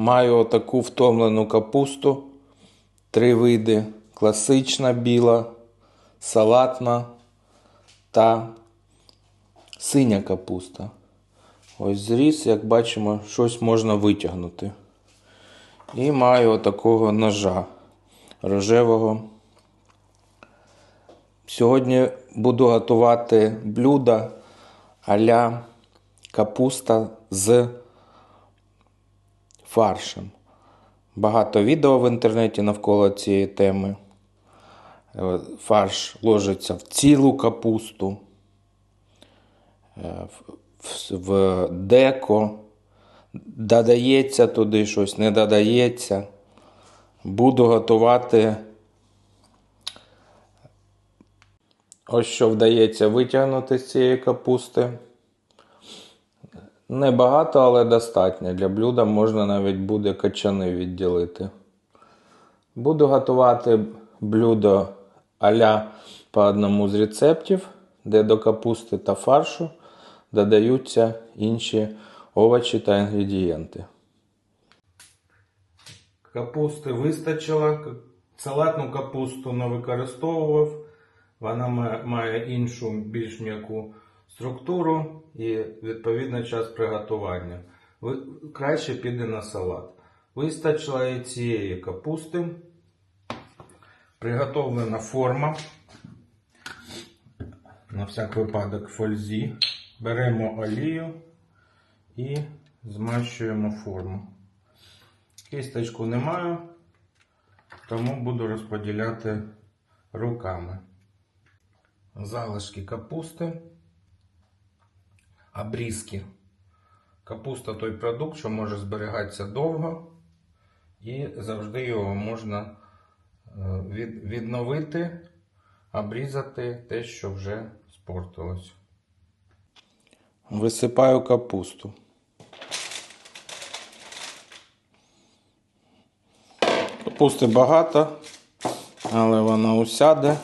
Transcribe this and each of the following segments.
Маю отаку втомлену капусту. Три види: класична біла, салатна та синя капуста. Ось зріз, як бачимо, щось можна витягнути. І маю отакого ножа рожевого. Сьогодні буду готувати блюдо а-ля капуста з фаршем. Багато відео в інтернеті навколо цієї теми. Е, Фарш ложиться в цілу капусту, е, в- деко, додається туди щось, не додається. Буду готувати. Ось що вдається витягнути з цієї капусти. Небагато, але достатньо. Для блюда можна навіть буде качани відділити. Буду готувати блюдо аля по одному з рецептів, де до капусти та фаршу додаються інші овочі та інгредієнти. Капусти вистачило. Салатну капусту не використовував. Вона має іншу, більш м'яку структуру і відповідно час приготування. Краще піде на салат. Вистачило і цієї капусти. Приготовлена форма. На всяк випадок фользі. Беремо олію і змащуємо форму. Кісточку не маю, тому буду розподіляти руками. Залишки капусти, обрізки. Капуста той продукт, що може зберігатися довго, і завжди його можна е, від, відновити, обрізати те, що вже спортилось. Висипаю капусту. Капусти багато, але вона усяде.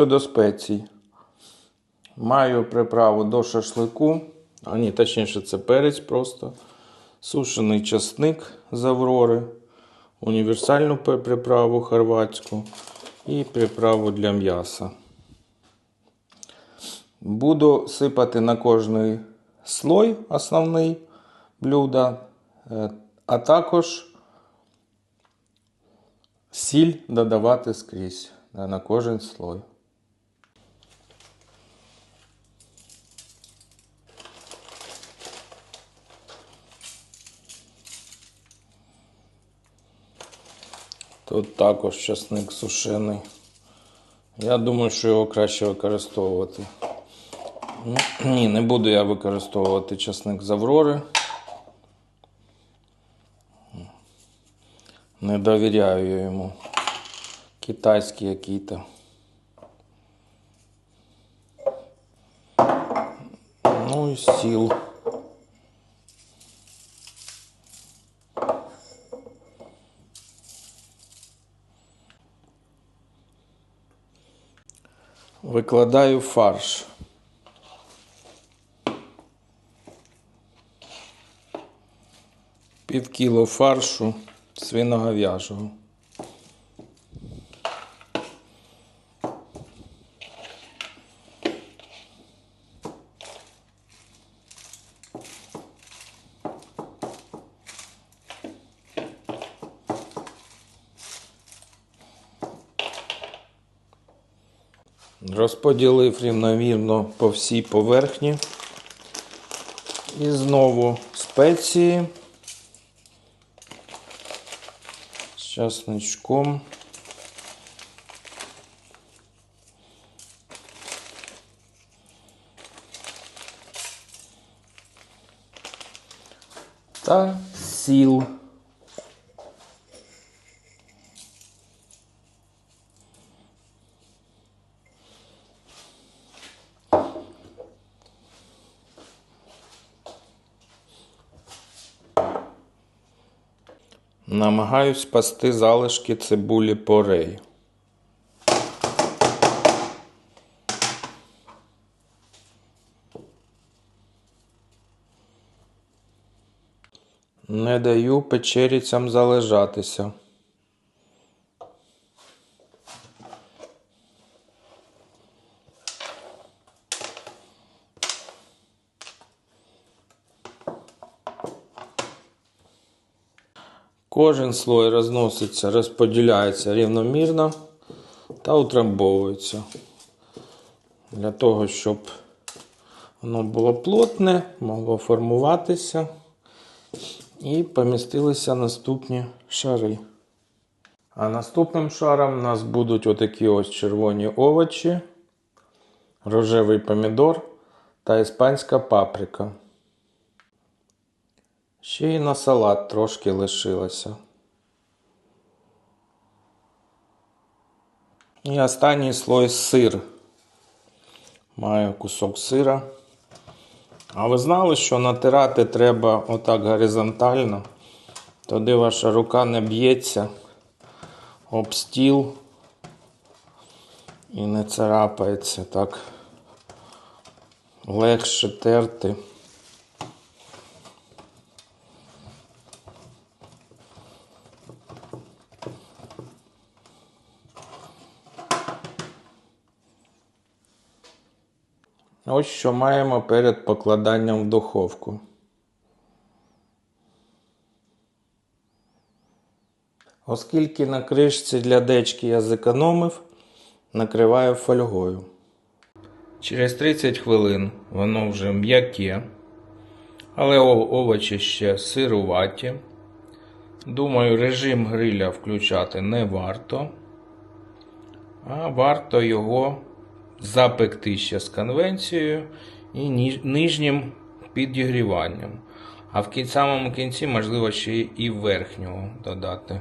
Щодо спецій. Маю приправу до шашлику, а ні, точніше, це перець просто. Сушений часник з Аврори, універсальну приправу хорватську і приправу для м'яса. Буду сипати на кожний слой основний блюда, е, а також сіль додавати скрізь на кожен слой. Тут також часник сушений. Я думаю, що його краще використовувати. Ні, не буду я використовувати часник з Аврори. Не довіряю я йому. Китайський який-то. Ну і сіл. Викладаю фарш. Пів кіло фаршу свиноговяжого. Розподілив рівномірно по всій поверхні. І знову спеції з часничком. Та сіл. Намагаюсь спасти залишки цибулі порей. Не даю печеріцям залежатися. Кожен слой розноситься, розподіляється рівномірно та утрамбовується. Для того, щоб воно було плотне, могло формуватися і помістилися наступні шари. А наступним шаром у нас будуть отакі ось червоні овочі, рожевий помідор та іспанська паприка. Ще й на салат трошки лишилося. І останній слой сир. Маю кусок сира. А ви знали, що натирати треба отак горизонтально? Тоді ваша рука не б'ється об стіл і не царапається так легше терти. Ось що маємо перед покладанням в духовку. Оскільки на кришці для дечки я зекономив, накриваю фольгою. Через 30 хвилин воно вже м'яке, але овочі ще сируваті. Думаю, режим гриля включати не варто, а варто його запекти ще з конвенцією і нижнім підігріванням. А в самому кінці, можливо, ще і верхнього додати.